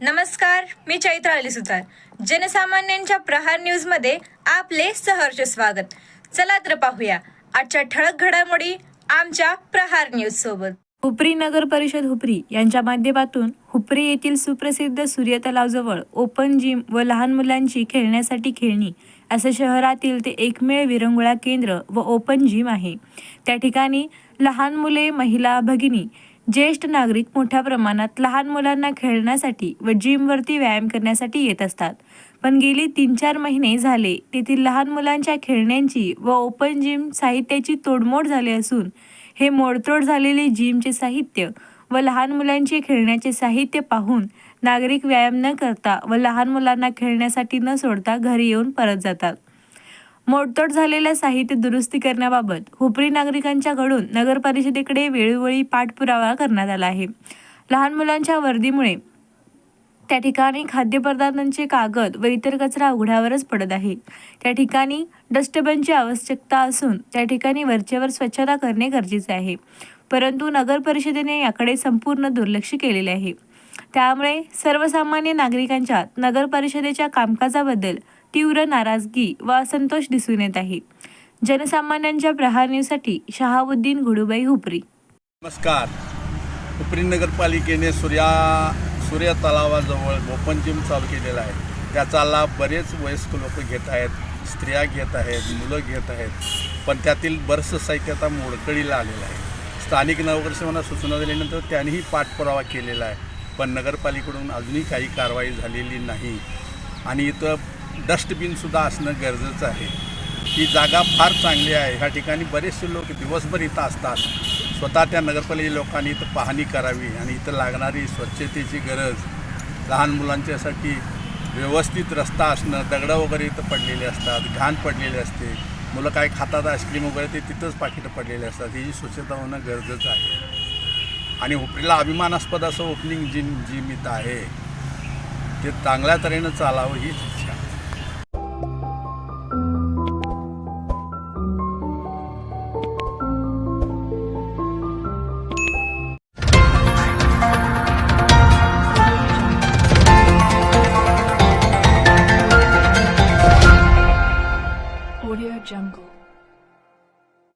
नमस्कार मी चैत्र अली सुतार. जनसामान्यांच्या प्रहार न्यूजमध्ये आपले सहर्ष स्वागत. चला तर पाहूया आजच्या ठळक घडामोडी आमच्या प्रहार न्यूज सोबत. हुपरी नगर परिषद हुपरी यांच्या माध्यमातून हुपरी येथील सुप्रसिद्ध सूर्य तलावजवळ ओपन जिम व लहान मुलांची खेळण्यासाठी खेळणी असं शहरातील ते एकमेव विरंगुळा केंद्र व ओपन जिम आहे. त्या ठिकाणी लहान मुले महिला भगिनी ज्येष्ठ नागरिक मोठ्या प्रमाणात लहान मुलांना खेळण्यासाठी व जिमवरती व्यायाम करण्यासाठी येत असतात. पण गेली तीन चार महिने झाले तेथील लहान मुलांच्या खेळण्यांची व ओपन जिम साहित्याची तोडमोड झाली असून हे मोडतोड झालेले जिमचे साहित्य व लहान मुलांचे खेळण्याचे साहित्य पाहून नागरिक व्यायाम न करता व लहान मुलांना खेळण्यासाठी न सोडता घरी येऊन परत जातात. मोडतोड झालेल्या साहित्य दुरुस्ती करण्याबाबत हुपरी नागरिकांच्याकडून नगर परिषदेकडे वेळोवेळी पाठपुरावा करण्यात आला आहे. लहान मुलांच्या वर्दीमुळे त्या ठिकाणी खाद्यपदार्थांचे कागद व इतर कचरा उघड्यावरच पडत आहे. त्या ठिकाणी डस्टबिनची आवश्यकता असून त्या ठिकाणी वरचेवर स्वच्छता करणे गरजेचे आहे. परंतु नगर परिषदेने याकडे संपूर्ण दुर्लक्ष केलेले आहे. त्यामुळे सर्वसामान्य नागरिकांच्या नगरपरिषदेच्या कामकाजाबद्दल तीव्र नाराजगी व असंतोष दिसून येत आहे. जनसामान्यांच्या प्रहार न्यूजसाठी शहाबुद्दीन घुडुबाई हुपरी. नमस्कार. हुपरी नगरपालिकेने सूर्या सूर्य तलावाजवळ ओपन जिम चालू केलेला आहे. त्याचा लाभ बरेच वयस्क लोक घेत आहेत स्त्रिया घेत आहेत मुलं घेत आहेत पण त्यातील बरंचसं साहित्य आता मोडकळीला आलेलं आहे. स्थानिक नगरसेवना सूचना दिल्यानंतर त्यांनीही पाठपुरावा केलेला आहे. पण नगरपालिकेकडून अजूनही काही कारवाई झालेली नाही. आणि इथं डस्टबिनसुद्धा असणं गरजेचं आहे. ही जागा फार चांगली आहे. ह्या ठिकाणी बरेचसे लोक दिवसभर इथं असतात. स्वतः त्या नगरपालिके लोकांनी इथं पाहणी करावी आणि इथं लागणारी स्वच्छतेची गरज लहान मुलांच्यासाठी व्यवस्थित रस्ता असणं दगडं वगैरे इथं पडलेले असतात घाण पडलेले असते. मुलं काय खातात आईस्क्रीम वगैरे ते तिथंच पाकिटं पडलेले असतात. ही स्वच्छता होणं गरजेचं आहे. आणि हुपरीला अभिमानास्पद असं ओपनिंग जी जी मित आहे ते चांगल्या तऱ्हेनं चालावं हीच इच्छा. Jungle.